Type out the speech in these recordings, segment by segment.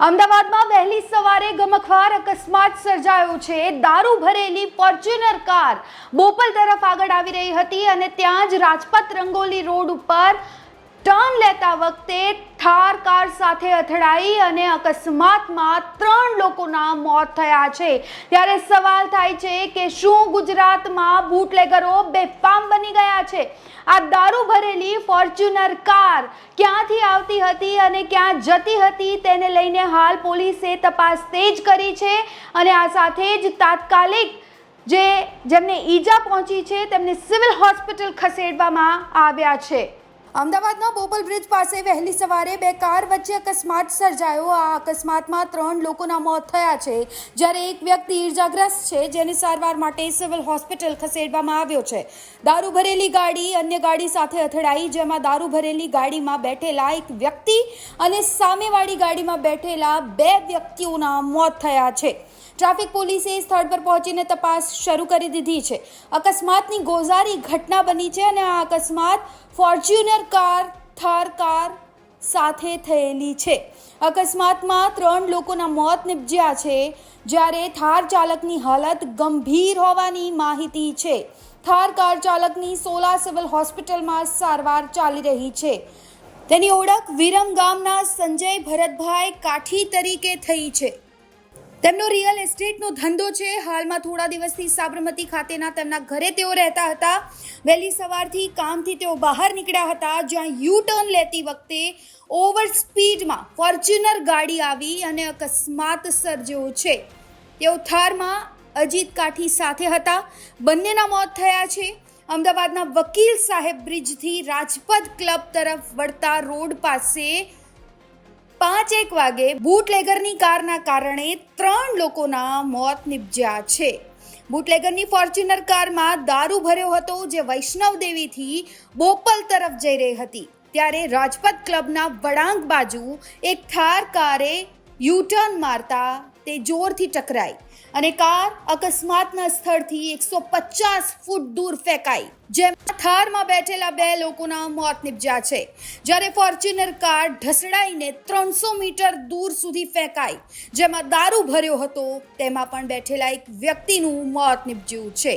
અમદાવાદમાં વહેલી સવારે ગમખવાર અકસ્માત સર્જાયો છે. દારૂ ભરેલી ફોર્ચ્યુનર કાર બોપલ તરફ આગળ આવી રહી હતી અને ત્યાં જ રાજપથ રંગોલી રોડ ઉપર ટર્ન લેતા વખતે થાર કાર સાથે અથડાઈ અને અકસ્માતમાં ત્રણ લોકોના મોત થયા છે. ત્યારે સવાલ થાય છે કે શું ગુજરાતમાં બુટલેગરો બેફામ બની ગયા છે? આ દારૂ ભરેલી ફોર્ચ્યુનર કાર ક્યાંથી આવતી હતી અને ક્યાં જતી હતી તેને લઈને હાલ પોલીસે તપાસ તેજ કરી છે અને આ સાથે જ તાત્કાલિક જે જેમને ઈજા પહોંચી છે તેમને સિવિલ હોસ્પિટલ ખસેડવામાં આવ્યા છે. અમદાવાદના બોપલ બ્રિજ પાસે વહેલી સવારે બે કાર વચ્ચે અકસ્માત સર્જાયો. આ અકસ્માતમાં ત્રણ લોકોના મોત થયા છે. જ્યારે એક વ્યક્તિ ઇજાગ્રસ્ત છે, જેને સારવાર માટે સિવિલ હોસ્પિટલ ખસેડવામાં આવ્યો છે. દારૂ ભરેલી ગાડી અન્ય ગાડી સાથે અથડાઈ, જેમાં દારૂ ભરેલી ગાડીમાં બેઠેલા એક વ્યક્તિ અને સામેવાળી ગાડીમાં બેઠેલા બે વ્યક્તિઓના મોત થયા છે. ટ્રાફિક પોલીસે સ્થળ પર પહોંચીને તપાસ શરૂ કરી દીધી છે. અકસ્માતની ગોઝારી ઘટના બની છે અને આ અકસ્માત ફોર્ચ્યુનર કાર, થાર કાર સાથે થયેલી છે. અકસ્માતમાં ત્રણ લોકોના મોત નિપજ્યા છે, જ્યારે થાર ચાલકની હાલત ગંભીર હોવાની માહિતી છે. થાર કાર ચાલકની સોલા સિવિલ હોસ્પિટલમાં સારવાર ચાલી રહી છે. તેની ઓળખ વિરમ ગામના સંજય ભરતભાઈ કાઠી તરીકે થઈ છે. તેમનો રિયલ એસ્ટેટનો ધંધો છે. હાલમાં થોડા દિવસથી સાબરમતી ખાતેના તેમના ઘરે તેઓ રહેતા હતા. વહેલી સવારથી કામથી તેઓ બહાર નીકળ્યા હતા, જ્યાં યુ ટર્ન લેતી વખતે ઓવર સ્પીડમાં ફોર્ચ્યુનર ગાડી આવી અને અકસ્માત સર્જ્યો છે. તેઓ થારમાં અજીત કાઠી સાથે હતા. બંનેના મોત થયા છે. અમદાવાદના વકીલ સાહેબ બ્રિજથી રાજપથ ક્લબ તરફ વળતા રોડ પાસે પાંચ એક વાગે બુટલેગરની કારના કારણે ત્રણ લોકોના મોત નિપજ્યા છે. બુટલેગરની ફોર્ચ્યુનર કારમાં દારૂ ભર્યો હતો જે વૈષ્ણવ દેવીથી બોપલ તરફ જઈ રહી હતી. ત્યારે રાજપથ ક્લબના વળાંક બાજુ એક થાર કારે યુટર્ન મારતા તે જોરથી ટકરાઈ અને કાર અકસ્માતના સ્થળથી એકસો પચાસ ફૂટ દૂર ફેંકાઈ, જેમાં થારમાં બેઠેલા બે લોકોના મોત નિપજ્યા છે. જ્યારે ફોર્ચ્યુનર કાર ઢસડાઈને ત્રણસો મીટર દૂર સુધી ફેંકાઈ, જેમાં દારૂ ભર્યો હતો, તેમાં પણ બેઠેલા એક વ્યક્તિનું મોત નિપજ્યું છે.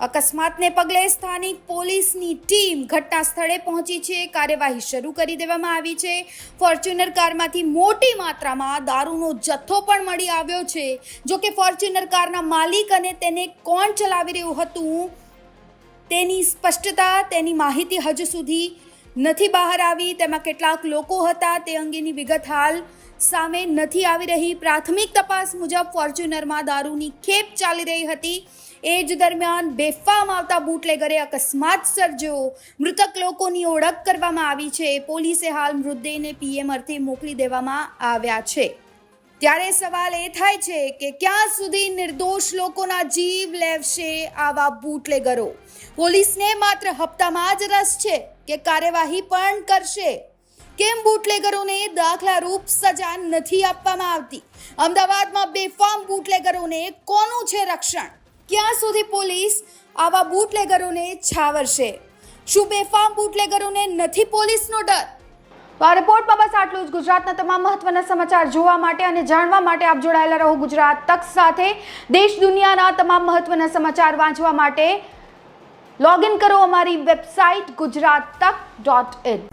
અકસ્માતને પગલે સ્થાનિક પોલીસની ટીમ ઘટના સ્થળે પહોંચી છે. કાર્યવાહી શરૂ કરી દેવામાં આવી છે. ફોર્ચ્યુનર કારમાંથી મોટી માત્રામાં દારૂનો જથ્થો પણ મળી આવ્યો છે. જો કે ફોર્ચ્યુનર કારના માલિક અને તેને કોણ ચલાવી રહ્યું હતું, તેની સ્પષ્ટતા, તેની માહિતી હજુ સુધી નથી બહાર આવી. તેમાં કેટલાક લોકો હતા. તે અંગેની વિગત હાલ સામે નથી આવી રહી. પ્રાથમિક તપાસ મુજબ ફોર્ચ્યુનરમાં દારૂની ખેપ ચાલી રહી હતી. એ જ દરમિયાન બેફામ આવતા બુટલેગરે અકસ્માત સર્જ્યો. મૃતક લોકોની ઓળખ કરવામાં આવી છે. પોલીસે હાલ મૃતદેહને પીએમ અર્થે મોકલી દેવામાં આવ્યા છે. ત્યારે સવાલ એ થાય છે કે ક્યાં સુધી નિર્દોષ લોકોના જીવ લેવશે આવા બુટલેગરો? પોલીસને માત્ર હપ્તામાં જ રસ છે કે કાર્યવાહી પણ કરશે? કેમ બુટલેગરોને દાખલારૂપ સજા નથી આપવામાં આવતી? અમદાવાદમાં બેફામ બુટલેગરોને કોનું છે રક્ષણ? ક્યાં સુધી પોલીસ આવા બુટલેગરોને છાવરશે? શું બેફામ બુટલેગરોને નથી પોલીસનો ડર? તો આ રિપોર્ટમાં બસ આટલું જ. ગુજરાતના તમામ મહત્વના સમાચાર જોવા માટે અને જાણવા માટે આપ જોડાયેલા રહો ગુજરાત તક સાથે. દેશ દુનિયાના તમામ મહત્વના સમાચાર વાંચવા માટે લોગિન કરો અમારી વેબસાઇટ ગુજરાત તક ડોટ ઇન